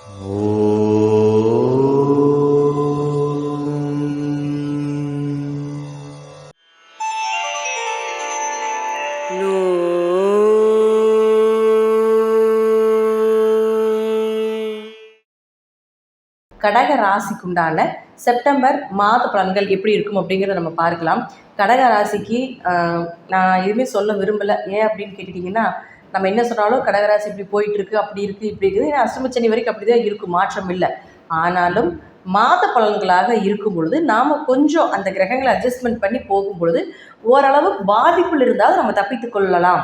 கடக ராசிக்குண்டான செப்டம்பர் மாத பலன்கள் எப்படி இருக்கும் அப்படிங்கிறத நம்ம பார்க்கலாம். கடக ராசிக்கு நான் எதுவுமே சொல்ல விரும்பலை. ஏன் அப்படின்னு கேட்டுட்டிங்கன்னா நம்ம என்ன சொன்னாலும் கடகராசி இப்படி போயிட்டு இருக்கு அப்படி இருக்குது இப்படி இருக்குது. ஏன்னா அஷ்டமச்சனி வரைக்கும் அப்படி தான் இருக்கும் மாற்றம் இல்லை. ஆனாலும் மாத பலன்களாக இருக்கும் பொழுது நாம் கொஞ்சம் அந்த கிரகங்களை அட்ஜஸ்ட்மெண்ட் பண்ணி போகும் பொழுது ஓரளவு பாதிப்பில் இருந்தால் நம்ம தப்பித்து கொள்ளலாம்.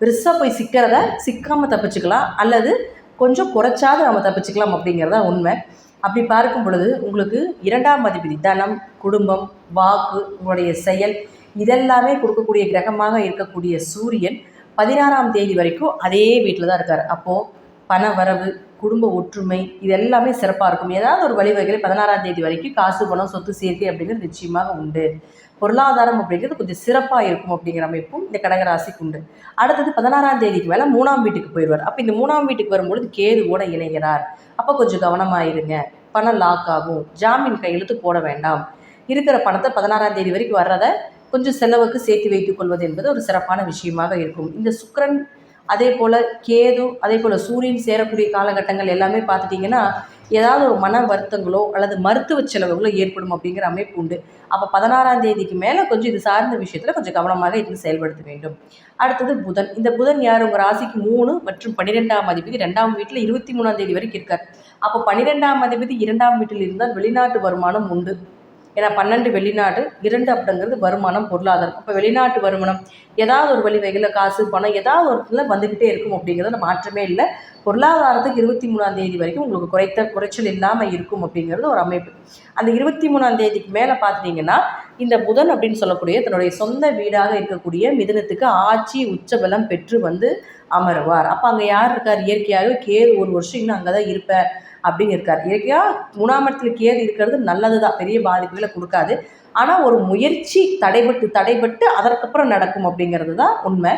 பெருசாக போய் சிக்கிறத சிக்காமல் தப்பிச்சுக்கலாம். அல்லது கொஞ்சம் குறைச்சாவது நம்ம தப்பிச்சுக்கலாம் அப்படிங்கிறது தான் உண்மை. அப்படி பார்க்கும் பொழுது உங்களுக்கு இரண்டாம் அதிபதி தனம் குடும்பம் வாக்கு உங்களுடைய செயல் இதெல்லாமே கொடுக்கக்கூடிய கிரகமாக இருக்கக்கூடிய சூரியன் பதினாறாம் தேதி வரைக்கும் அதே வீட்டில் தான் இருக்கார். அப்போது பண வரவு குடும்ப ஒற்றுமை இது எல்லாமே சிறப்பாக இருக்கும். ஏதாவது ஒரு வழிவகையில் பதினாறாம் தேதி வரைக்கும் காசு பணம் சொத்து சேர்க்கை அப்படிங்கிறது நிச்சயமாக உண்டு. பொருளாதாரம் அப்படிங்கிறது கொஞ்சம் சிறப்பாக இருக்கும் அப்படிங்கிற அமைப்பும் இந்த கடகராசிக்கு உண்டு. அடுத்தது பதினாறாம் தேதிக்கு மேலே மூணாம் வீட்டுக்கு போயிடுவார். அப்போ இந்த மூணாம் வீட்டுக்கு வரும்பொழுது கேது கூட இணைகிறார். அப்போ கொஞ்சம் கவனமாக இருங்க. பணம் லாக் ஆகும். ஜாமீன் கையெழுத்து போட வேண்டாம். இருக்கிற பணத்தை பதினாறாம் தேதி வரைக்கும் வர்றதை கொஞ்சம் செலவுக்கு சேர்த்து வைத்துக் கொள்வது என்பது ஒரு சிறப்பான விஷயமாக இருக்கும். இந்த சுக்கரன் அதே போல் கேது அதே போல் சூரியன் சேரக்கூடிய காலகட்டங்கள் எல்லாமே பார்த்துட்டிங்கன்னா ஏதாவது ஒரு மன வருத்தங்களோ அல்லது மருத்துவ செலவுகளோ ஏற்படும் அப்படிங்கிற அமைப்பு உண்டு. அப்போ பதினாறாம் தேதிக்கு மேலே கொஞ்சம் இது சார்ந்த விஷயத்தில் கொஞ்சம் கவனமாக இருந்து செயல்படுத்த வேண்டும். அடுத்தது புதன். இந்த புதன் யார்? உங்கள் ராசிக்கு மூணு மற்றும் பன்னிரெண்டாம் அதிபதி ரெண்டாம் வீட்டில் இருபத்தி மூணாம் தேதி வரைக்கும் இருக்கார். அப்போ பன்னிரெண்டாம் அதிபதி இரண்டாம் வீட்டில் இருந்தால் வெளிநாட்டு வருமானம் உண்டு. ஏன்னா பன்னெண்டு வெளிநாடு இரண்டு அப்படிங்கிறது வருமானம் பொருளாதாரம். இப்போ வெளிநாட்டு வருமானம் ஏதாவது ஒரு வழிவகையில் காசு பணம் ஏதாவது ஒரு இடத்துல வந்துக்கிட்டே இருக்கும் அப்படிங்கிறது மாற்றமே இல்லை. பொருளாதாரத்துக்கு இருபத்தி மூணாம் தேதி வரைக்கும் உங்களுக்கு குறைத்த குறைச்சல் இல்லாமல் இருக்கும் அப்படிங்கிறது ஒரு அமைப்பு. அந்த இருபத்தி மூணாம் தேதிக்கு மேலே பார்த்துட்டிங்கன்னா இந்த புதன் அப்படின்னு சொல்லக்கூடிய தன்னுடைய சொந்த வீடாக இருக்கக்கூடிய மிதுனத்துக்கு ஆட்சி உச்சபலம் பெற்று வந்து அமருவார். அப்போ அங்கே யார் இருக்கார்? இயற்கையாகவே கேது ஒரு வருஷம் இன்னும் அங்கே தான் இருப்பேன் அப்படின்னு இருக்கார் இயற்கையாக மூணாம் இடத்துல கேது இருக்கிறது நல்லது தான் பெரிய பாதிப்புகளை கொடுக்காது. ஆனால் ஒரு முயற்சி தடைபட்டு தடைபட்டு அதற்கப்புறம் நடக்கும் அப்படிங்கிறது தான் உண்மை.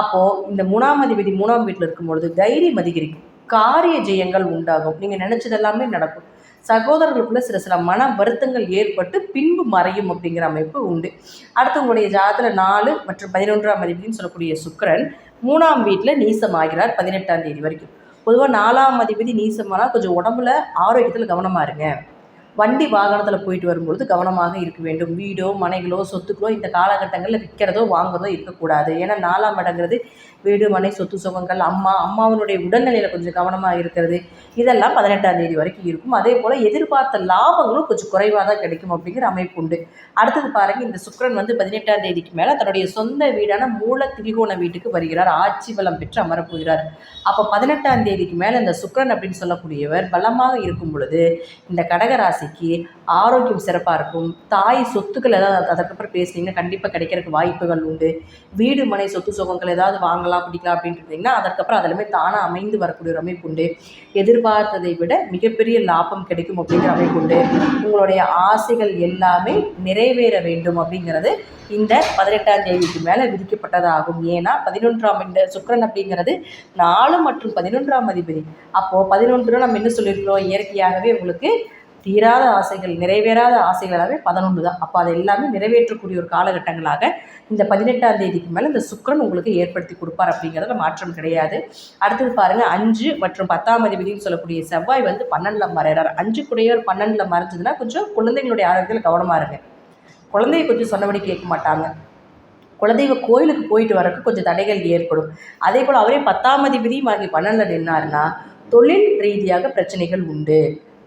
அப்போது இந்த மூணாம் அதிபதி மூணாம் வீட்டில் இருக்கும் பொழுது தைரியம் அதிகரிக்கும் காரிய ஜெயங்கள் உண்டாகும். நீங்கள் நினச்சது எல்லாமே நடக்கும். சகோதரர்களுக்குள்ள சில சில மன வருத்தங்கள் ஏற்பட்டு பின்பு மறையும் அப்படிங்கிற அமைப்பு உண்டு. அடுத்து உங்களுடைய ஜாதத்தில் நாலு மற்றும் பதினொன்றாம் அதிபதினு சொல்லக்கூடிய சுக்கிரன் மூணாம் வீட்டில் நீசமாகிறார் பதினெட்டாம் தேதி வரைக்கும். பொதுவாக நாலாம் அதிபதி நீசமானால் கொஞ்சம் உடம்புல ஆரோக்கியத்தில் கவனமாக இருங்க. வண்டி வாகனத்தில் போயிட்டு வரும்பொழுது கவனமாக இருக்க வேண்டும். வீடோ மனைகளோ சொத்துக்களோ இந்த காலகட்டங்களில் விற்கிறதோ வாங்குறதோ இருக்கக்கூடாது. ஏன்னா நாலாம் இடங்கிறது வீடு மனை சொத்து சுகங்கள் அம்மா அம்மாவினுடைய உடல்நிலையில் கொஞ்சம் கவனமாக இருக்கிறது. இதெல்லாம் பதினெட்டாம் தேதி வரைக்கும் இருக்கும். அதே போல் எதிர்பார்த்த லாபங்களும் கொஞ்சம் குறைவாக தான் கிடைக்கும் அப்படிங்கிற அமைப்பு உண்டு. அடுத்தது பாருங்கள் இந்த சுக்கரன் வந்து பதினெட்டாம் தேதிக்கு மேலே தன்னுடைய சொந்த வீடான மூல திரிகோண வீட்டுக்கு வருகிறார். ஆட்சி பலம் பெற்று அமரப்போகிறார். அப்போ பதினெட்டாம் தேதிக்கு மேலே இந்த சுக்கரன் அப்படின்னு சொல்லக்கூடியவர் பலமாக இருக்கும் பொழுது இந்த கடகராசிக்கு ஆரோக்கியம் சிறப்பாக இருக்கும். தாய் சொத்துக்கள் ஏதாவது அதற்கப்புறம் பேசுனீங்கன்னா கண்டிப்பாக கிடைக்கிறதுக்கு வாய்ப்புகள் உண்டு. வீடு மனை சொத்து சுகங்கள் ஏதாவது வாங்கலாம். பிடிக்கலாம் அப்படின்ட்டு இருந்தீங்கன்னா அதற்கப்புறம் அதெல்லாமே தானாக அமைந்து வரக்கூடிய ஒரு அமைப்பு உண்டு. எதிர்பார்த்ததை விட மிகப்பெரிய லாபம் கிடைக்கும் அப்படிங்கிற அமைப்பு உண்டு. உங்களுடைய ஆசைகள் எல்லாமே நிறைவேற வேண்டும் அப்படிங்கிறது இந்த பதினெட்டாம் தேதிக்கு மேலே விதிக்கப்பட்டதாகும். ஏன்னா பதினொன்றாம் இந்த சுக்கிரன் அப்படிங்கிறது நாலு மற்றும் பதினொன்றாம் அதிபதி. அப்போது பதினொன்று நம்ம என்ன சொல்லியிருக்கிறோம்? இயற்கையாகவே உங்களுக்கு தீராத ஆசைகள் நிறைவேறாத ஆசைகள் எல்லாமே பதினொன்று தான். அப்போ அதை எல்லாமே நிறைவேற்றக்கூடிய ஒரு காலகட்டங்களாக இந்த பதினெட்டாம் தேதிக்கு மேலே இந்த சுக்கிரன் உங்களுக்கு ஏற்படுத்தி கொடுப்பார் அப்படிங்கிறதுல மாற்றம் கிடையாது. அடுத்தது பாருங்கள் அஞ்சு மற்றும் பத்தாம் அதிபதினு சொல்லக்கூடிய செவ்வாய் வந்து பன்னெண்டில் மறைகிறார் அஞ்சு குடையவர் பன்னெண்டில் மறைஞ்சதுன்னா கொஞ்சம் குழந்தைங்களுடைய ஆரோக்கியத்தில் கவனமாக இருங்க. குழந்தைய கொஞ்சம் சொன்னபடி கேட்க மாட்டாங்க. குலதெய்வ கோயிலுக்கு போயிட்டு வரக்கு கொஞ்சம் தடைகள் ஏற்படும். அதே போல் அவரே பத்தாம் அதிபதியும் ஆகி பன்னெண்டில் நின்னார்னா தொழில் ரீதியாக பிரச்சனைகள் உண்டு.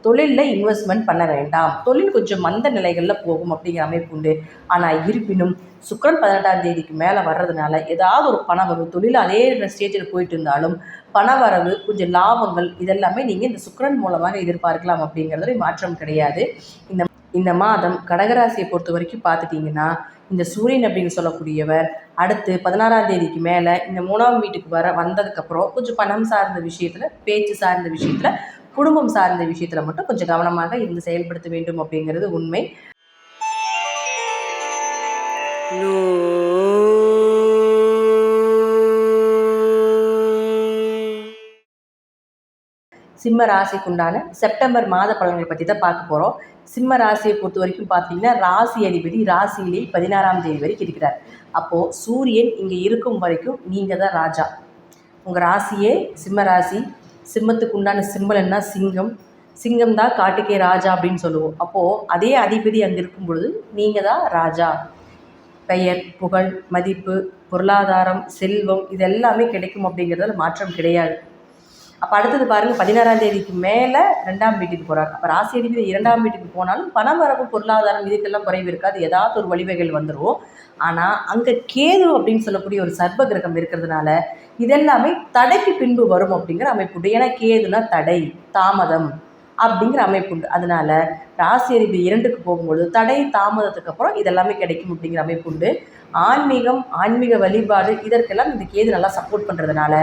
தொழிலில் இன்வெஸ்ட்மெண்ட் பண்ண வேண்டாம். தொழில் கொஞ்சம் மந்த நிலைகளில் போகும் அப்படிங்கிற அமைப்பு உண்டு. ஆனால் இருப்பினும் சுக்கரன் பதினெட்டாம் தேதிக்கு மேலே வர்றதுனால ஏதாவது ஒரு பண வரவு தொழில் அதே ஸ்டேஜில் போயிட்டு இருந்தாலும் பண வரவு கொஞ்சம் லாபங்கள் இதெல்லாமே நீங்கள் இந்த சுக்கரன் மூலமாக எதிர்பார்க்கலாம் அப்படிங்கிறதுல மாற்றம் கிடையாது. இந்த இந்த மாதம் கடகராசியை பொறுத்த வரைக்கும் பார்த்துட்டிங்கன்னா இந்த சூரியன் அப்படின்னு சொல்லக்கூடியவர் அடுத்து பதினாறாம் தேதிக்கு மேலே இந்த மூணாம் வீட்டுக்கு வர வந்ததுக்கப்புறம் கொஞ்சம் பணம் சார்ந்த விஷயத்தில் பேச்சு சார்ந்த விஷயத்தில் குடும்பம் சார்ந்த விஷயத்தில் மட்டும் கொஞ்சம் கவனமாக இருந்து செயல்படுத்த வேண்டும் அப்படிங்கிறது உண்மை. சிம்ம ராசிக்குண்டான செப்டம்பர் மாத பலன்களை பற்றி தான் பார்க்க போகிறோம் சிம்ம ராசியை பொறுத்த வரைக்கும் பார்த்தீங்கன்னா ராசி அதிபதி ராசியிலே பதினாறாம் தேதி வரைக்கும் இருக்கிறார். அப்போது சூரியன் இங்கே இருக்கும் வரைக்கும் நீங்கள் தான் ராஜா. உங்கள் ராசியே சிம்ம ராசி சிம்மத்துக்கு உண்டான சிம்பல் என்ன? சிங்கம். சிங்கம் தான் காட்டுக்கே ராஜா அப்படின்னு சொல்லுவோம். அப்போது அதே அதிபதி அங்கே இருக்கும் பொழுது நீங்கள் தான் ராஜா. பெயர் புகழ் மதிப்பு பொருளாதாரம் செல்வம் இது எல்லாமே கிடைக்கும் அப்படிங்கிறதுல மாற்றம் கிடையாது. அப்போ அடுத்தது பாருங்கள் பதினாறாம் தேதிக்கு மேலே ரெண்டாம் வீட்டுக்கு போகிறார் அப்போ ராசி அதிபதி இரண்டாம் வீட்டுக்கு போனாலும் பணம் வரவு பொருளாதாரம் இதுக்கெல்லாம் குறைவு இருக்காது. ஏதாவது ஒரு வழிவகைகள் வந்துடும் ஆனால் அங்கே கேது அப்படின்னு சொல்லக்கூடிய ஒரு சர்ப கிரகம் இருக்கிறதுனால இதெல்லாமே தடைக்கு பின்பு வரும் அப்படிங்கிற அமைப்பு உண்டு. ஏன்னா கேதுனா தடை தாமதம் அப்படிங்கிற அமைப்பு உண்டு. அதனால ராசி அறிவு இரண்டுக்கு போகும்பொழுது தடை தாமதத்துக்கு அப்புறம் இதெல்லாமே கிடைக்கும் அப்படிங்கிற அமைப்பு உண்டு. ஆன்மீகம் ஆன்மீக வழிபாடு இதற்கெல்லாம் இந்த கேது நல்லா சப்போர்ட் பண்ணுறதுனால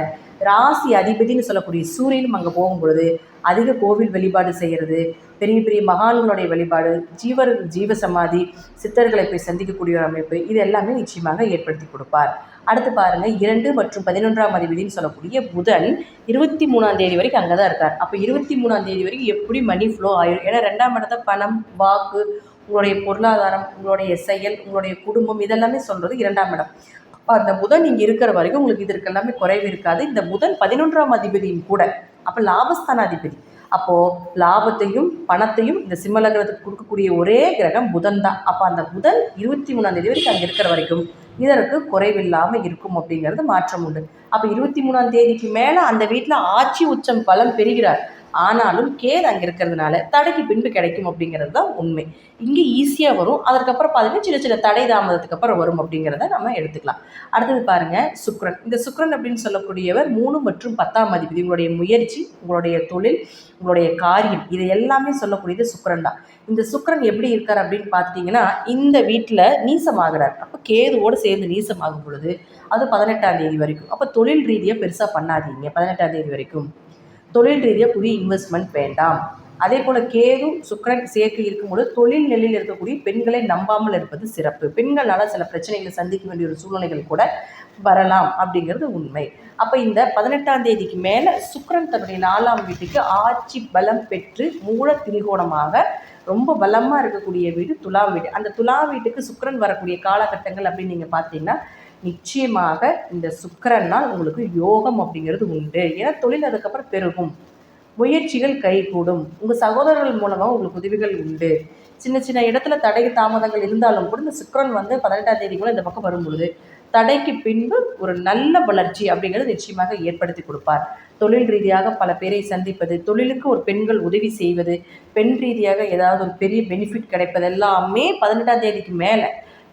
ராசி அதிபதினு சொல்லக்கூடிய சூரியனும் அங்கே போகும்பொழுது அதிக கோவில் வழிபாடு செய்கிறது பெரிய பெரிய மகான்களுடைய வழிபாடு ஜீவர் ஜீவ சமாதி சித்தர்களை போய் சந்திக்கக்கூடிய ஒரு அமைப்பு இது எல்லாமே நிச்சயமாக ஏற்படுத்தி கொடுப்பார். அடுத்து பாருங்கள் இரண்டு மற்றும் பதினொன்றாம் அதிபதினு சொல்லக்கூடிய புதன் இருபத்தி மூணாம் தேதி வரைக்கும் அங்கே தான் இருக்கார். அப்போ இருபத்தி மூணாம் தேதி வரைக்கும் எப்படி மணி ஃப்ளோ ஆயிடும் ஏன்னா ரெண்டாம் இடத்த பணம் வாக்கு உங்களுடைய பொருளாதாரம் உங்களுடைய செயல் உங்களுடைய குடும்பம் இதெல்லாமே சொல்கிறது இரண்டாம் இடம். அப்போ அந்த புதன் இங்கே இருக்கிற வரைக்கும் உங்களுக்கு இதற்கு எல்லாமே குறைவு இருக்காது. இந்த புதன் பதினொன்றாம் அதிபதியும் கூட அப்போ லாபஸ்தான அதிபதி அப்போது லாபத்தையும் பணத்தையும் இந்த சிம்மலகரத்துக்கு கொடுக்கக்கூடிய ஒரே கிரகம் புதன் தான் அப்போ அந்த புதன் இருபத்தி மூணாம் தேதி வரைக்கும் அங்கே இருக்கிற வரைக்கும் இதற்கு குறைவில்லாமல் இருக்கும் அப்படிங்கிறது மாற்றம் உண்டு. அப்போ இருபத்தி மூணாம் தேதிக்கு மேலே அந்த வீட்டில் ஆட்சி உச்சம் பலம் பெறுகிறார். ஆனாலும் கேர் அங்கே இருக்கிறதுனால தடைக்கு பின்பு கிடைக்கும் அப்படிங்கிறது தான் உண்மை. இங்கே ஈஸியாக வரும். அதற்கப்புறம் பார்த்தீங்கன்னா சின்ன சின்ன தடை தாமதத்துக்கு அப்புறம் வரும் அப்படிங்கிறத நம்ம எடுத்துக்கலாம். அடுத்தது பாருங்கள் சுக்ரன். இந்த சுக்ரன் அப்படின்னு சொல்லக்கூடியவர் மூணு மற்றும் பத்தாம் அதிபதி. உங்களுடைய முயற்சி உங்களுடைய தொழில் உங்களுடைய காரியம் இது எல்லாமே சொல்லக்கூடியது சுக்ரன் தான். இந்த சுக்ரன் எப்படி இருக்கார் அப்படின்னு பார்த்துட்டிங்கன்னா இந்த வீட்டில் நீசமாகிறார். அப்போ கேதுவோடு சேர்ந்து நீசமாகும் பொழுது அது பதினெட்டாம் தேதி வரைக்கும். அப்போ தொழில் ரீதியாக பெருசாக பண்ணாதீங்க பதினெட்டாம் தேதி வரைக்கும். தொழில் ரீதியாக புதிய இன்வெஸ்ட்மெண்ட் வேண்டாம். அதே போல் கேது சுக்கரன் சேர்க்கை இருக்கும்போது தொழில் நிலையில் இருக்கக்கூடிய பெண்களை நம்பாமல் இருப்பது சிறப்பு. பெண்களால் சில பிரச்சனைகளை சந்திக்க வேண்டிய ஒரு சூழ்நிலைகள் கூட வரலாம் அப்படிங்கிறது உண்மை. அப்போ இந்த பதினெட்டாம் தேதிக்கு மேலே சுக்கரன் தன்னுடைய நாலாம் வீட்டுக்கு ஆட்சி பலம் பெற்று மூல திரிகோணமாக ரொம்ப பலமாக இருக்கக்கூடிய வீடு துலா வீடு. அந்த துலா வீட்டுக்கு சுக்கரன் வரக்கூடிய காலகட்டங்கள் அப்படின்னு நீங்கள் பார்த்தீங்கன்னா நிச்சயமாக இந்த சுக்கரனால் உங்களுக்கு யோகம் அப்படிங்கிறது உண்டு. ஏன்னா தொழில் அதுக்கப்புறம் பெருகும். முயற்சிகள் கைகூடும். உங்கள் சகோதரர்கள் மூலமாக உங்களுக்கு உதவிகள் உண்டு. சின்ன சின்ன இடத்துல தடை தாமதங்கள் இருந்தாலும் கூட இந்த சுக்கரன் வந்து பதினெட்டாம் தேதி கூட இந்த பக்கம் வரும்பொழுது தடைக்கு பின்பு ஒரு நல்ல வளர்ச்சி அப்படிங்கிறது நிச்சயமாக ஏற்படுத்தி கொடுப்பார். தொழில் ரீதியாக பல பேரை சந்திப்பது தொழிலுக்கு ஒரு பெண்கள் உதவி செய்வது பெண் ரீதியாக ஏதாவது ஒரு பெரிய பெனிஃபிட் கிடைப்பது எல்லாமே பதினெட்டாம் தேதிக்கு மேலே.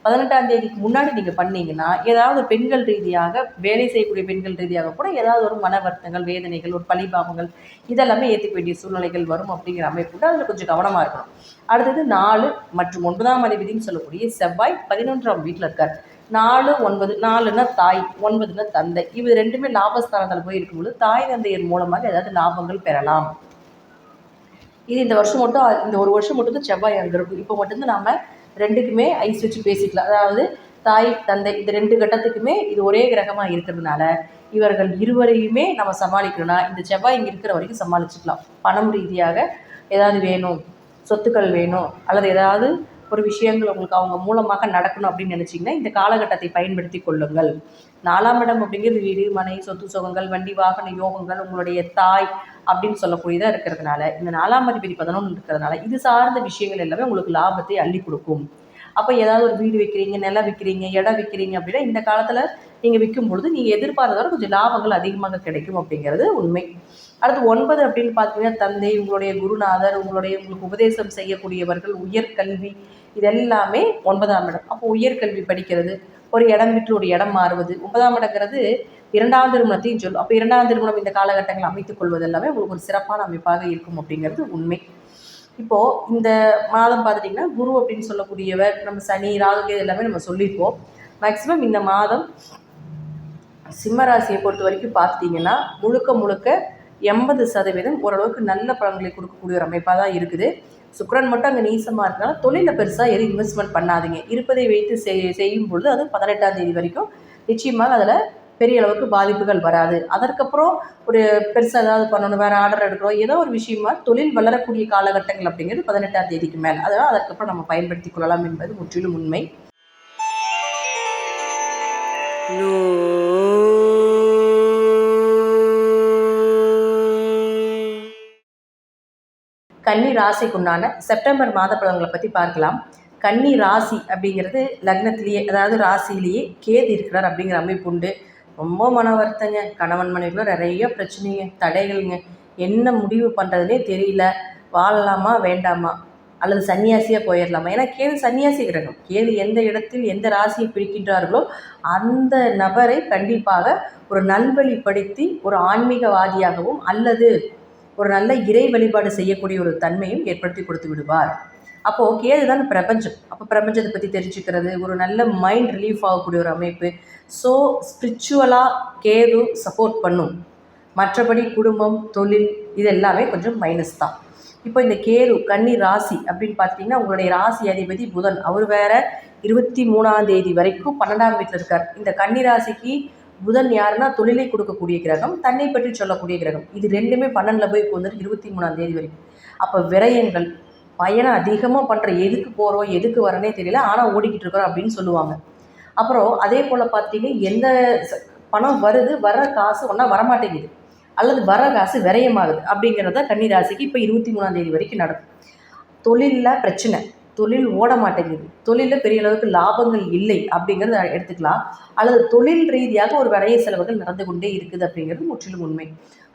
பதினெட்டாம் தேதிக்கு முன்னாடி நீங்கள் பண்ணீங்கன்னா ஏதாவது பெண்கள் ரீதியாக வேலை செய்யக்கூடிய பெண்கள் ரீதியாக கூட ஏதாவது ஒரு மன வருத்தங்கள் வேதனைகள் ஒரு பழிபாவங்கள் இதெல்லாமே ஏற்றுக்க வேண்டிய சூழ்நிலைகள் வரும் அப்படிங்கிற அமைப்பு அதில் கொஞ்சம் கவனமாக இருக்கணும். அடுத்தது நாலு மற்றும் ஒன்பதாம் அதிபதினு சொல்லக்கூடிய செவ்வாய் பதினொன்றாம் வீட்டில் இருக்கார். நாலு ஒன்பது நாலுன்னா தாய் ஒன்பதுன்னா தந்தை. இது ரெண்டுமே லாபஸ்தானத்தில் போய் இருக்கும்போது தாய் தந்தையர் மூலமாக ஏதாவது லாபங்கள் பெறலாம். இது இந்த வருஷம் மட்டும் இந்த ஒரு வருஷம் மட்டும் தான் செவ்வாய் அங்கே இருக்கும் இப்போ மட்டும்தான் நாம் ரெண்டுக்குமே ஐஸ் வச்சு பேசிக்கலாம். அதாவது தாய் தந்தை இந்த ரெண்டு கட்டத்துக்குமே இது ஒரே கிரகமாக இருக்கிறதுனால இவர்கள் இருவரையுமே நம்ம சமாளிக்கணும்னா இந்த செவ்வாய் இங்கே இருக்கிற வரைக்கும் சமாளிச்சுக்கலாம். பணம் ரீதியாக ஏதாவது வேணும் சொத்துக்கள் வேணும் அல்லது ஏதாவது ஒரு விஷயங்கள் உங்களுக்கு அவங்க மூலமாக நடக்கணும் அப்படின்னு நினச்சிங்கன்னா இந்த காலகட்டத்தை பயன்படுத்தி கொள்ளுங்கள். நாலாம் இடம் அப்படிங்கிறது வீடு மனை சொத்து சுகங்கள் வண்டி வாகன யோகங்கள் உங்களுடைய தாய் அப்படின்னு சொல்லக்கூடியதாக இருக்கிறதுனால இந்த நாலாம் அதிபதி பதினொன்று இருக்கிறதுனால இது சார்ந்த விஷயங்கள் எல்லாமே உங்களுக்கு லாபத்தை அள்ளி கொடுக்கும். அப்போ ஏதாவது ஒரு வீடு விற்கிறீங்க நிலம் விற்கிறீங்க இடம் விற்கிறீங்க அப்படின்னா இந்த காலத்தில் நீங்கள் விற்கும் பொழுது நீங்கள் எதிர்பார்த்ததோட கொஞ்சம் லாபங்கள் அதிகமாக கிடைக்கும் அப்படிங்கிறது உண்மை. அடுத்து ஒன்பது அப்படின்னு பார்த்தீங்கன்னா தந்தை உங்களுடைய குருநாதர் உங்களுடைய உங்களுக்கு உபதேசம் செய்யக்கூடியவர்கள் உயர்கல்வி இதெல்லாமே ஒன்பதாம் இடம். அப்போ உயர்கல்வி படிக்கிறது ஒரு இடம் விட்டு ஒரு இடம் மாறுவது ஒன்பதாம் இடங்கிறது இரண்டாம் திருமணத்தையும் சொல்லும் அப்போ இரண்டாம் திருமணம் இந்த காலகட்டங்கள் அமைத்துக் கொள்வது எல்லாமே உங்களுக்கு ஒரு சிறப்பான அமைப்பாக இருக்கும் அப்படிங்கிறது உண்மை. இப்போது இந்த மாதம் பார்த்துட்டிங்கன்னா குரு அப்படின்னு சொல்லக்கூடியவர் நம்ம சனி ராகு எல்லாமே நம்ம சொல்லியிருப்போம். மேக்ஸிமம் இந்த மாதம் சிம்மராசியை பொறுத்த வரைக்கும் பார்த்துட்டிங்கன்னா முழுக்க முழுக்க எண்பது சதவீதம் ஓரளவுக்கு நல்ல பலன்களை கொடுக்கக்கூடிய ஒரு அமைப்பாக தான் இருக்குது. சுக்கரன் மட்டும் அங்கே நீசமாக இருக்கனால தொழிலில் பெருசாக எதுவும் இன்வெஸ்ட்மெண்ட் பண்ணாதீங்க. இருப்பதை வைத்து செய் செய்யும் பொழுது அது பதினெட்டாம் தேதி வரைக்கும் நிச்சயமாக அதில் பெரிய அளவுக்கு பாதிப்புகள் வராது. அதற்கப்புறம் ஒரு பெருசாக ஏதாவது பண்ணணும் வேறு ஆர்டர் எடுக்கிறோம் ஏதோ ஒரு விஷயமா தொழில் வளரக்கூடிய காலகட்டங்கள் அப்படிங்கிறது பதினெட்டாம் தேதிக்கு மேலே அதாவது அதற்கப்புறம் நம்ம பயன்படுத்தி கொள்ளலாம் என்பது முற்றிலும் உண்மை. கன்னி ராசிக்குண்டான செப்டம்பர் மாத பலன்களை பற்றி பார்க்கலாம். கன்னி ராசி அப்படிங்கிறது லக்னத்திலேயே அதாவது ராசியிலேயே கேது இருக்கிறார் அப்படிங்கிற அமைப்பு உண்டு. ரொம்ப மன வருத்தங்க. கணவன் மனைவிக்குள்ள நிறைய பிரச்சனைங்க தடைகள்ங்க. என்ன முடிவு பண்ணுறதுனே தெரியல. வாழலாமா வேண்டாமா? அல்லது சன்னியாசியாக போயிடலாமா ஏன்னா கேது சன்னியாசி கிரகம். கேது எந்த இடத்தில் எந்த ராசியை பிடிக்கின்றார்களோ அந்த நபரை கண்டிப்பாக ஒரு நல்வழிப்படுத்தி ஒரு ஆன்மீகவாதியாகவும் அல்லது ஒரு நல்ல இறை வழிபாடு செய்யக்கூடிய ஒரு தன்மையும் ஏற்படுத்தி கொடுத்து விடுவார். அப்போது கேது தான் பிரபஞ்சம். அப்போ பிரபஞ்சத்தை பற்றி தெரிஞ்சுக்கிறது ஒரு நல்ல மைண்ட் ரிலீஃப் ஆகக்கூடிய ஒரு அமைப்பு ஸோ ஸ்பிரிச்சுவலாக கேது சப்போர்ட் பண்ணும். மற்றபடி குடும்பம் தொழில் இது எல்லாமே கொஞ்சம் மைனஸ் தான். இப்போ இந்த கேது கன்னி ராசி அப்படின்னு பார்த்தீங்கன்னா உங்களுடைய ராசி அதிபதி புதன். அவர் வேற இருபத்தி மூணாம் தேதி வரைக்கும் பன்னெண்டாம் வீட்டில் இருக்கார். இந்த கன்னி ராசிக்கு புதன் யாருன்னா தொழிலை கொடுக்கக்கூடிய கிரகம் தன்னை பற்றி சொல்லக்கூடிய கிரகம். இது ரெண்டுமே பன்னெண்டில் போய் வந்துட்டு இருபத்தி மூணாம் தேதி வரைக்கும். அப்போ விரயங்கள் பயணம் அதிகமாக பண்ணுற எதுக்கு போகிறோம் எதுக்கு வரனே தெரியல ஆனால் ஓடிக்கிட்டு இருக்கிறோம் அப்படின்னு சொல்லுவாங்க. அப்புறம் அதே போல் பார்த்தீங்கன்னா எந்த பணம் வருது வர்ற காசு ஒன்றா வரமாட்டேங்குது. அல்லது வர காசு விரயமாகுது அப்படிங்கிறத கன்னிராசிக்கு இப்போ இருபத்தி மூணாம் தேதி வரைக்கும் நடக்கும். தொழிலில் பிரச்சனை. தொழில் ஓட மாட்டேங்குது. தொழிலில் பெரிய அளவுக்கு லாபங்கள் இல்லை அப்படிங்கிறத எடுத்துக்கலாம். அல்லது தொழில் ரீதியாக ஒரு விரைய செலவுகள் நடந்து கொண்டே இருக்குது அப்படிங்கிறது முற்றிலும் உண்மை.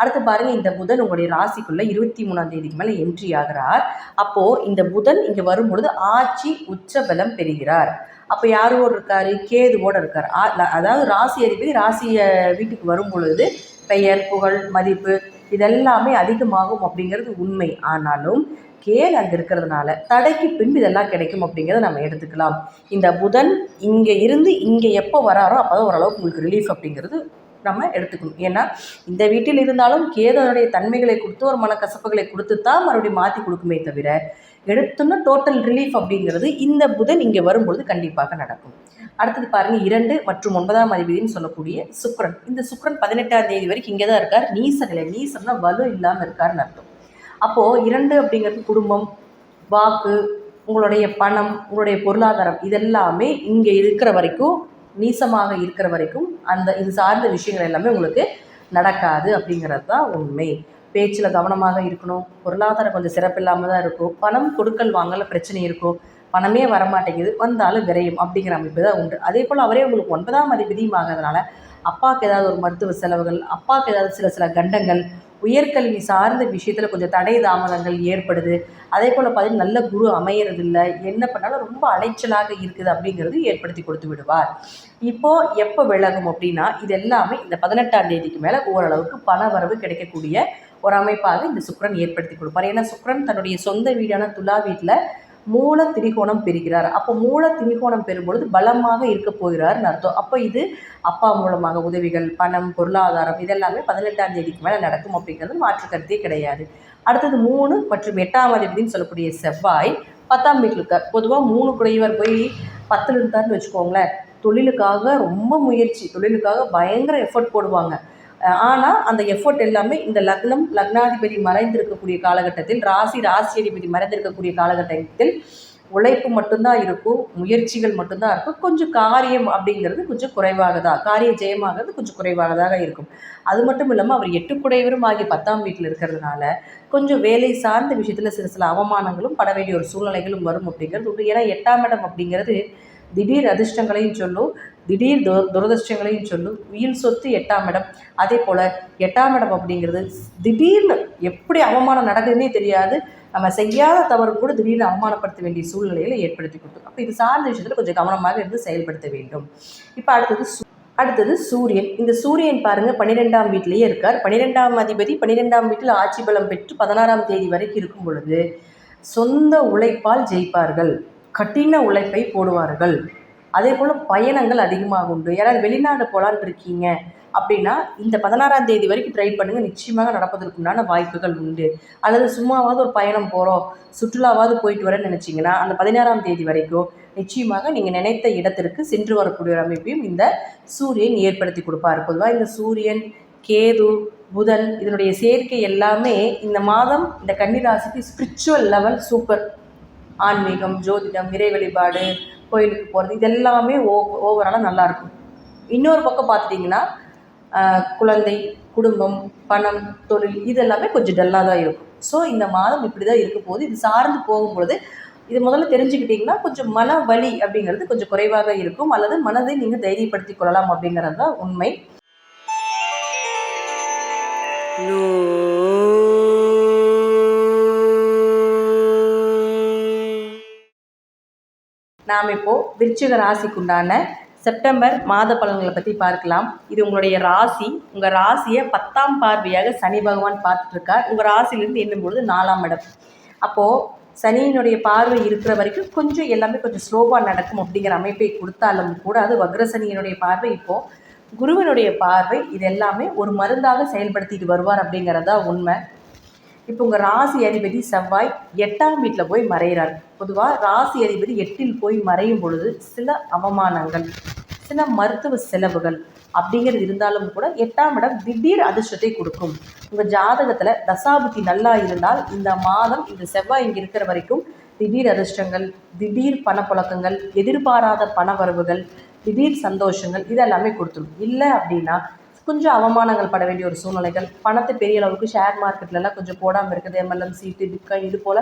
அடுத்து பாருங்க இந்த புதன் உங்களுடைய ராசிக்குள்ள இருபத்தி மூணாம் தேதிக்கு மேலே என்ட்ரி ஆகிறார். அப்போ இந்த புதன் இங்கே வரும்பொழுது ஆட்சி உச்சபலம் பெறுகிறார். அப்போ யாரோடு இருக்காரு? கேதுவோடு இருக்கார். ஆ- அதாவது ராசி அதிபதி ராசிய வீட்டுக்கு வரும் பொழுது பெயர் புகழ் மதிப்பு இதெல்லாமே அதிகமாகும் அப்படிங்கிறது உண்மை. ஆனாலும் கேள் அங்கே இருக்கிறதுனால தடைக்கு பின்பு இதெல்லாம் கிடைக்கும் அப்படிங்கிறத நம்ம எடுத்துக்கலாம். இந்த புதன் இங்கே இருந்து இங்கே எப்போ வராரோ அப்போ தான் ஓரளவுக்கு உங்களுக்கு ரிலீஃப் அப்படிங்கிறது நம்ம எடுத்துக்கணும். ஏன்னா இந்த வீட்டில் இருந்தாலும் கேதனுடைய தன்மைகளை கொடுத்து ஒரு மனக்கசப்புகளை கொடுத்து தான் மறுபடியும் மாற்றி கொடுக்குமே தவிர எடுத்தோன்னா டோட்டல் ரிலீஃப் அப்படிங்கிறது இந்த புதன் இங்கே வரும்பொழுது கண்டிப்பாக நடக்கும். அடுத்தது பாருங்க இரண்டு மற்றும் ஒன்பதாம் அதிபதினு சொல்லக்கூடிய சுக்ரன் இந்த சுக்ரன் பதினெட்டாம் தேதி வரைக்கும் இங்கே தான் இருக்கார். நீச நிலை நீசம்னா வலு இல்லாமல் இருக்காருன்னு அர்த்தம். அப்போது இரண்டு அப்படிங்கிறது குடும்பம் வாக்கு உங்களுடைய பணம் உங்களுடைய பொருளாதாரம் இதெல்லாமே இங்கே இருக்கிற வரைக்கும் நீசமாக இருக்கிற வரைக்கும் அந்த இது சார்ந்த விஷயங்கள் எல்லாமே உங்களுக்கு நடக்காது அப்படிங்கிறது தான் உண்மை. பேச்சில் கவனமாக இருக்கணும். பொருளாதாரம் கொஞ்சம் சிறப்பில்லாமல் தான் இருக்கும். பணம் கொடுக்கல் வாங்கல பிரச்சனை இருக்கும். பணமே வரமாட்டேங்குது. வந்தாலும் விரையும் அப்படிங்கிற அமைப்பு தான் உண்டு. அதே போல் அவரே உங்களுக்கு ஒன்பதாம் அதிபதியும் ஆகிறதுனால அப்பாவுக்கு ஏதாவது ஒரு மருத்துவ செலவுகள் அப்பாவுக்கு ஏதாவது சில சில கண்டங்கள் உயர்கல்வி சார்ந்த விஷயத்தில் கொஞ்சம் தடை தாமதங்கள் ஏற்படுது. அதே போல் பார்த்தீங்கன்னா நல்ல குரு அமையறதில்ல. என்ன பண்ணாலும் ரொம்ப அலைச்சலாக இருக்குது அப்படிங்கிறது ஏற்படுத்தி கொடுத்து விடுவார். இப்போது எப்போ விலகும் அப்படின்னா இது எல்லாமே இந்த பதினெட்டாம் தேதிக்கு மேலே ஓரளவுக்கு பண வரவு கிடைக்கக்கூடிய ஒரு அமைப்பாக இந்த சுக்கரன் ஏற்படுத்தி கொடுப்பார். ஏன்னா சுக்கரன் தன்னுடைய சொந்த வீடான துலா வீட்டில் மூல திரிகோணம் பெறுகிறார் அப்போ மூல திரிகோணம் பெறும்பொழுது பலமாக இருக்க போகிறார்னு அர்த்தம். அப்போ இது அப்பா மூலமாக உதவிகள் பணம் பொருளாதாரம் இதெல்லாமே பதினெட்டாம் தேதிக்கு மேலே நடக்கும் அப்படிங்கிறது மாற்று கருத்தே கிடையாது. அடுத்தது மூணு மற்றும் எட்டாம் அதிபதினு சொல்லக்கூடிய செவ்வாய் பத்தாம் வீட்டில் இருக்கார். பொதுவாக மூணு குறைவர் போய் பத்தில் இருந்தார்னு வச்சுக்கோங்களேன். தொழிலுக்காக ரொம்ப முயற்சி தொழிலுக்காக பயங்கர எஃபர்ட் போடுவாங்க. ஆனால் அந்த எஃபோர்ட் எல்லாமே இந்த லக்னம் லக்னாதிபதி மறைந்திருக்கக்கூடிய காலகட்டத்தில் ராசி ராசி அதிபதி மறைந்திருக்கக்கூடிய காலகட்டத்தில் உழைப்பு மட்டும்தான் இருக்கும் முயற்சிகள் மட்டும்தான் இருக்கும். கொஞ்சம் காரியம் அப்படிங்கிறது கொஞ்சம் குறைவாக தான் காரிய ஜெயமாகிறது கொஞ்சம் குறைவாக தான் இருக்கும். அது மட்டும் இல்லாமல் அவர் எட்டுக்குடையவரும் ஆகிய பத்தாம் வீட்டில் இருக்கிறதுனால கொஞ்சம் வேலை சார்ந்த விஷயத்தில் சில சில அவமானங்களும் பட வேண்டிய ஒரு சூழ்நிலைகளும் வரும் அப்படிங்கிறது உண்டு. ஏன்னா எட்டாம் இடம் அப்படிங்கிறது திடீர் அதிர்ஷ்டங்களையும் சொல்லும் திடீர் துர துரதிருஷ்டங்களையும் சொல்லும் உயிர் சொத்து எட்டாம் இடம். அதே போல் எட்டாம் இடம் அப்படிங்கிறது திடீர்னு எப்படி அவமானம் நடக்குதுன்னே தெரியாது. நம்ம செய்யாத தவறு கூட திடீர்னு அவமானப்படுத்த வேண்டிய சூழ்நிலைகளை ஏற்படுத்தி கொடுத்தோம் அப்போ இது சார்ந்த விஷயத்தில் கொஞ்சம் கவனமாக இருந்து செயல்படுத்த வேண்டும். இப்போ அடுத்தது சூ- அடுத்தது சூரியன். இந்த சூரியன் பாருங்க பன்னிரெண்டாம் வீட்டிலேயே இருக்கார். பன்னிரெண்டாம் அதிபதி பன்னிரெண்டாம் வீட்டில் ஆட்சி பலம் பெற்று பதினாறாம் தேதி வரைக்கும் இருக்கும் பொழுது சொந்த உழைப்பால் ஜெயிப்பார்கள். கடின உழைப்பை போடுவார்கள். அதே போல் பயணங்கள் அதிகமாக உண்டு. யாராவது வெளிநாடு போகலான்னு இருக்கீங்க அப்படின்னா இந்த பதினாறாம் தேதி வரைக்கும் ட்ரை பண்ணுங்கள் நிச்சயமாக நடப்பதற்குண்டான வாய்ப்புகள் உண்டு. அல்லது சும்மாவாவது ஒரு பயணம் போகிறோம் சுற்றுலாவாவது போயிட்டு வரேன்னு நினச்சிங்கன்னா அந்த பதினாறாம் தேதி வரைக்கும் நிச்சயமாக நீங்கள் நினைத்த இடத்திற்கு சென்று வரக்கூடிய ஒரு அமைப்பையும் இந்த சூரியன் ஏற்படுத்தி கொடுப்பார். பொதுவாக இந்த சூரியன் கேது புதன் இதனுடைய சேர்க்கை எல்லாமே இந்த மாதம் இந்த கன்னிராசிக்கு ஸ்பிரிச்சுவல் லெவல் சூப்பர் ஆன்மீகம் ஜோதிடம் இறை வழிபாடு கோயிலுக்கு போகிறது இது எல்லாமே ஓ ஓவராலாக நல்லாயிருக்கும் இன்னொரு பக்கம் பார்த்துட்டிங்கன்னா குழந்தை குடும்பம் பணம் தொழில் இது எல்லாமே கொஞ்சம் டல்லாக தான் இருக்கும். ஸோ இந்த மாதம் இப்படி தான் இருக்க போகுது. இது சார்ந்து போகும்பொழுது இது முதல்ல தெரிஞ்சுக்கிட்டிங்கன்னா கொஞ்சம் மன வலி அப்படிங்கிறது கொஞ்சம் குறைவாக இருக்கும். அல்லது மனதை நீங்கள் தைரியப்படுத்திக் கொள்ளலாம் அப்படிங்கிறது தான் உண்மை. நாம் இப்போது விருச்சிக ராசிக்குண்டான செப்டம்பர் மாத பலன்களை பற்றி பார்க்கலாம். இது உங்களுடைய ராசி. உங்கள் ராசியை பத்தாம் பார்வையாக சனி பகவான் பார்த்துட்ருக்கார். உங்கள் ராசியிலேருந்து எண்ணும்பொழுது நாலாம் இடம். அப்போது சனியினுடைய பார்வை இருக்கிற வரைக்கும் கொஞ்சம் எல்லாமே கொஞ்சம் ஸ்லோவாக நடக்கும் அப்படிங்கிற அமைப்பை கொடுத்தாலும் கூட அது வக்ரசனியினுடைய பார்வை. இப்போது குருவினுடைய பார்வை இது எல்லாமே ஒரு மருந்தாக செயல்படுத்திட்டு வருவார் அப்படிங்கிறதா உண்மை. இப்போ உங்கள் ராசி அதிபதி செவ்வாய் எட்டாம் வீட்டில் போய் மறைகிறார் பொதுவாக ராசி அதிபதி எட்டில் போய் மறையும் பொழுது சில அவமானங்கள் சில மருத்துவ செலவுகள் அப்படிங்கிறது இருந்தாலும் கூட எட்டாம் இடம் திடீர் அதிர்ஷ்டத்தை கொடுக்கும். உங்கள் ஜாதகத்தில் தசாபுத்தி நல்லா இருந்தால் இந்த மாதம் இந்த செவ்வாய் இங்கே இருக்கிற வரைக்கும் திடீர் அதிர்ஷ்டங்கள் திடீர் பணப்புழக்கங்கள் எதிர்பாராத பண வரவுகள் திடீர் சந்தோஷங்கள் இதெல்லாமே கொடுத்துரும். இல்லை அப்படின்னா கொஞ்சம் அவமானங்கள் பட வேண்டிய ஒரு சூழ்நிலைகள். பணத்தை பெரிய அளவுக்கு ஷேர் மார்க்கெட்லலாம் கொஞ்சம் போடாமல் இருக்குது. எம்எல்எம் சீட்டு பிட்காயின் இது போல்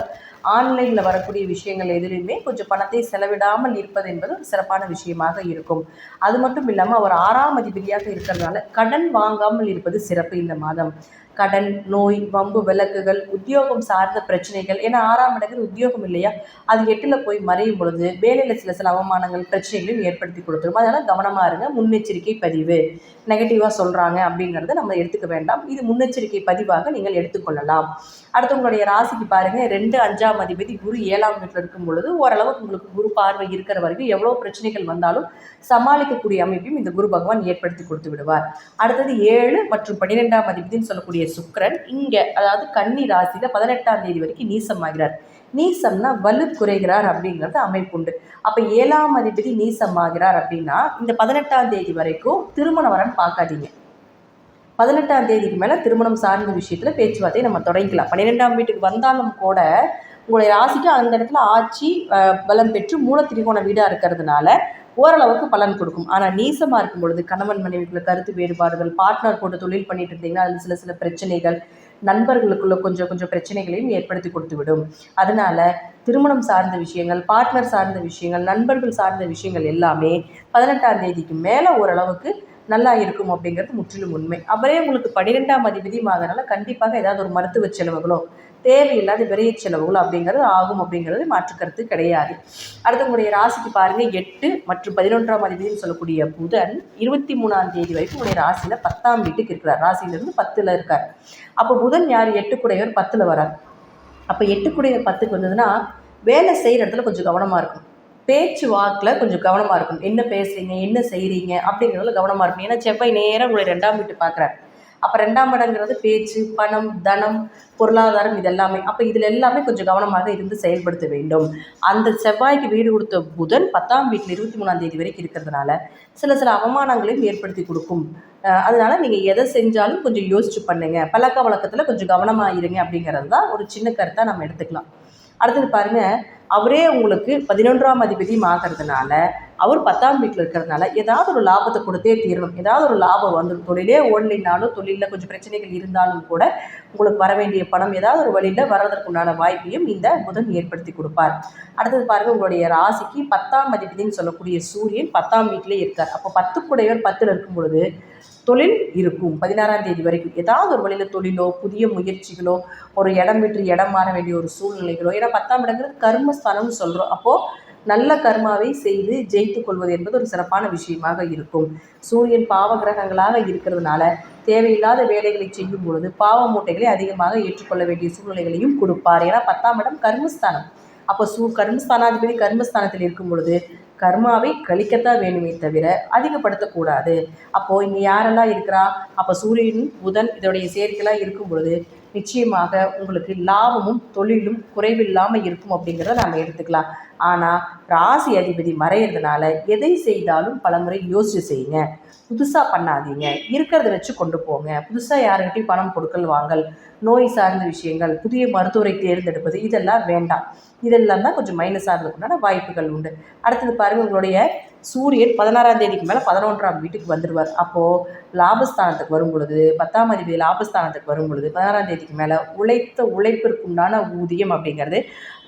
ஆன்லைனில் வரக்கூடிய விஷயங்கள் எதுலேயுமே கொஞ்சம் பணத்தை செலவிடாமல் இருப்பது என்பது ஒரு சிறப்பான விஷயமாக இருக்கும். அது மட்டும் இல்லாமல் அவர் ஆறாம் அதிபதியாக இருக்கிறதுனால கடன் வாங்காமல் இருப்பது சிறப்பு இந்த மாதம். கடன் நோய் வம்பு விளக்குகள் உத்தியோகம் சார்ந்த பிரச்சனைகள். ஏன்னா ஆறாம் இடங்கள் உத்தியோகம் இல்லையா? அது எட்டில் போய் மறையும் பொழுது வேலையில் சில சில அவமானங்கள் பிரச்சனைகளையும் ஏற்படுத்தி கொடுத்துரும். அதனால் கவனமாக இருங்க. முன்னெச்சரிக்கை பதிவு. நெகட்டிவாக சொல்கிறாங்க அப்படிங்கிறத நம்ம எடுத்துக்க வேண்டாம். இது முன்னெச்சரிக்கை பதிவாக நீங்கள் எடுத்துக்கொள்ளலாம். அடுத்து உங்களுடைய ராசிக்கு பாருங்கள் ரெண்டு அஞ்சாம் அதிபதி குரு ஏழாம் வீட்டில் இருக்கும் பொழுது ஓரளவுக்கு உங்களுக்கு குரு பார்வை இருக்கிற வரைக்கும் எவ்வளோ பிரச்சனைகள் வந்தாலும் சமாளிக்கக்கூடிய அமைப்பையும் இந்த குரு பகவான் ஏற்படுத்தி கொடுத்து விடுவார். அடுத்தது ஏழு மற்றும் பன்னிரெண்டாம் அதிபதினு சொல்லக்கூடிய சுக்கிரன் இங்கே அதாவது கன்னி ராசியில் பதினெட்டாம் தேதி வரைக்கும் நீசமாகிறார் நீசம்னா வலு குறைகிறார் அப்படிங்கிறது அமைப்பு உண்டு. அப்போ ஏழாம் அதிபதி நீசமாகிறார் அப்படின்னா இந்த பதினெட்டாம் தேதி வரைக்கும் திருமண வரன் பார்க்காதீங்க. பதினெட்டாம் தேதிக்கு மேலே திருமணம் சார்ந்த விஷயத்தில் பேச்சுவார்த்தையை நம்ம தொடங்கிக்கலாம். பன்னிரெண்டாம் வீட்டுக்கு வந்தாலும் கூட உங்களுடைய ராசிக்கு அந்த இடத்துல ஆட்சி பலம் பெற்று மூல திரிகோண வீடாக இருக்கிறதுனால ஓரளவுக்கு பலன் கொடுக்கும். ஆனால் நீசமாக இருக்கும் பொழுது கணவன் மனைவிக்குள்ள கருத்து வேறுபாடுகள் பார்ட்னர் போட்டு தொழில் பண்ணிட்டு இருந்தீங்கன்னா அதில் சில சில பிரச்சனைகள் நண்பர்களுக்குள்ள கொஞ்சம் கொஞ்சம் பிரச்சனைகளையும் ஏற்படுத்தி கொடுத்து விடும் அதனால திருமணம் சார்ந்த விஷயங்கள் பார்ட்னர் சார்ந்த விஷயங்கள் நண்பர்கள் சார்ந்த விஷயங்கள் எல்லாமே பதினெட்டாம் தேதிக்கு மேலே ஓரளவுக்கு நல்லா இருக்கும் அப்படிங்கிறது முற்றிலும் உண்மை. அப்புறம் உங்களுக்கு பன்னிரெண்டாம் அதிபதியும் ஆகிறனால கண்டிப்பாக ஏதாவது ஒரு மருத்துவ செலவுகளோ தேவையில்லாத விரைய செலவுகள் அப்படிங்கிறது ஆகும் அப்படிங்கிறது மாற்று கருத்து கிடையாது. அடுத்து உங்களுடைய ராசிக்கு பாருங்கள் எட்டு மற்றும் பதினொன்றாம் அதிபதினு சொல்லக்கூடிய புதன் இருபத்தி மூணாம் தேதி வரைக்கும் உங்களுடைய ராசியில் பத்தாம் வீட்டுக்கு இருக்கிறார். ராசியிலிருந்து பத்தில் இருக்கார். அப்போ புதன் யார்? எட்டு குடையவர் பத்தில் வரார். அப்போ எட்டுக்குடையவர் பத்துக்கு வந்ததுன்னா வேலை செய்கிற இடத்துல கொஞ்சம் கவனமாக இருக்கும் பேச்சு வாக்கில் கொஞ்சம் கவனமாக இருக்கும் என்ன பேசுகிறீங்க என்ன செய்கிறீங்க அப்படிங்கிறதுல கவனமாக இருக்கும் ஏன்னா செவ்வாய் நேரம் உங்களை ரெண்டாம் வீட்டு பார்க்குறாரு. அப்போ ரெண்டாம் இடங்கிறது பேச்சு பணம் தனம் பொருளாதாரம் இது எல்லாமே அப்போ இதில் எல்லாமே கொஞ்சம் கவனமாக இருந்து செயல்படுத்த வேண்டும். அந்த செவ்வாய்க்கு வீடு கொடுத்த புதன் பத்தாம் வீட்டில் இருபத்தி மூணாம் தேதி வரைக்கும் இருக்கிறதுனால சில சில அவமானங்களையும் ஏற்படுத்தி கொடுக்கும். அதனால் அதனால நீங்கள் எதை செஞ்சாலும் கொஞ்சம் யோசிச்சு பண்ணுங்க. பழக்க வழக்கத்தில் கொஞ்சம் கவனமாக இருங்க அப்படிங்கிறது தான் ஒரு சின்ன கருத்தாக நம்ம எடுத்துக்கலாம். அடுத்தது பாருங்க அவரே உங்களுக்கு பதினொன்றாம் அதிபதியும் ஆகிறதுனால அவர் பத்தாம் வீட்டில் இருக்கிறதுனால ஏதாவது ஒரு லாபத்தை கொடுத்தே தீரணும். ஏதாவது ஒரு லாபம் வந்துடும் தொழிலே ஓடலினாலும் தொழிலில் கொஞ்சம் பிரச்சனைகள் இருந்தாலும் கூட உங்களுக்கு வர வேண்டிய பணம் ஏதாவது ஒரு வழியில் வர்றதற்குண்டான வாய்ப்பையும் இந்த புதன் ஏற்படுத்தி கொடுப்பார். அடுத்தது பாருங்க உங்களுடைய ராசிக்கு பத்தாம் அதிபதினு சொல்லக்கூடிய சூரியன் பத்தாம் வீட்டிலே இருக்கார். அப்போ பத்துக்குடையவர் பத்தில் இருக்கும் பொழுது தொழில் இருக்கும். பதினாறாம் தேதி வரைக்கும் ஏதாவது ஒரு வழியில் தொழிலோ புதிய முயற்சிகளோ ஒரு இடம் விட்டு இடம் மாற வேண்டிய ஒரு சூழ்நிலைகளோ ஏன்னா பத்தாம் இடங்கிறது கர்மஸ்தானம்னு சொல்கிறோம் அப்போது நல்ல கர்மாவை செய்து ஜெயித்து கொள்வது என்பது ஒரு சிறப்பான விஷயமாக இருக்கும். சூரியன் பாவ கிரகங்களாக இருக்கிறதுனால தேவையில்லாத வேலைகளை செய்யும் பொழுது பாவ மூட்டைகளை அதிகமாக ஏற்றுக்கொள்ள வேண்டிய சூழ்நிலைகளையும் கொடுப்பார். ஏன்னா பத்தாம் இடம் கர்மஸ்தானம். அப்போ சூ கர்மஸ்தானாதிபதி கர்மஸ்தானத்தில் இருக்கும் பொழுது கர்மாவை கழிக்கத்தான் வேணுமே தவிர அதிகப்படுத்தக்கூடாது அப்போது இங்கே யாரெல்லாம் இருக்கிறா? அப்போ சூரியன் புதன் இதோடைய சேர்க்கைலாம் இருக்கும் பொழுது நிச்சயமாக உங்களுக்கு லாபமும் தொழிலும் குறைவில்லாமல் இருக்கும் அப்படிங்கிறத நாம் எடுத்துக்கலாம். ஆனால் ராசி அதிபதி மறையிறதுனால எதை செய்தாலும் பலமுறை யோசிச்சு செய்யுங்க. புதுசாக பண்ணாதீங்க. இருக்கிறத வச்சு கொண்டு போங்க. புதுசாக யாருக்கிட்டையும் பணம் கொடுக்கல் வாங்கல் நோய் சார்ந்த விஷயங்கள் புதிய மருத்துவரை தேர்ந்தெடுப்பது இதெல்லாம் வேண்டாம். இதெல்லாம் தான் கொஞ்சம் மைனஸாக இருந்ததுக்குண்டான வாய்ப்புகள் உண்டு. அடுத்தது பாருங்கள் உங்களுடைய சூரியன் பதினாறாம் தேதிக்கு மேலே பதினொன்றாம் வீட்டுக்கு வந்துடுவார். அப்போது லாபஸ்தானத்துக்கு வரும் பொழுது பத்தாம் அதிபதி லாபஸ்தானத்துக்கு வரும் பொழுது பதினாறாம் தேதிக்கு மேலே உழைத்த உழைப்பிற்குண்டான ஊதியம் அப்படிங்கிறது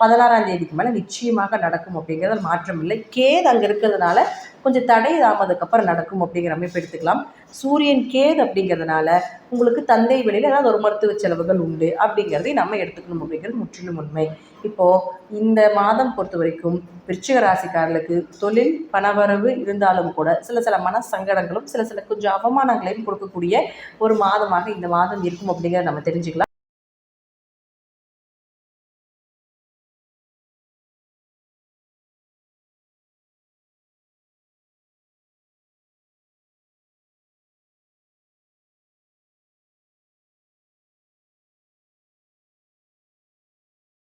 பதினாறாம் தேதிக்கு மேலே நிச்சயமாக நடக்கும் அப்படிங்கிறது மாற்றம் இல்லை. கேது அங்கே இருக்கிறதுனால கொஞ்சம் தடை தாமதுக்கப்புறம் நடக்கும் அப்படிங்கிற அமைப்பு எடுத்துக்கலாம். சூரியன் கேது அப்படிங்கிறதுனால உங்களுக்கு தந்தை வெளியில் ஏதாவது ஒரு மருத்துவ செலவுகள் உண்டு அப்படிங்கிறதையும் நம்ம எடுத்துக்கணும் அப்படிங்கிறது முற்றிலும் உண்மை. இப்போது இந்த மாதம் பொறுத்த வரைக்கும் விருச்சிக ராசிக்காரர்களுக்கு தொழில் பணவரவு இருந்தாலும் கூட சில சில மன சங்கடங்களும் சில சில கொஞ்சம் அவமானங்களையும் கொடுக்கக்கூடிய ஒரு மாதமாக இந்த மாதம் இருக்கும் அப்படிங்கிறத நம்ம தெரிஞ்சுக்கலாம்.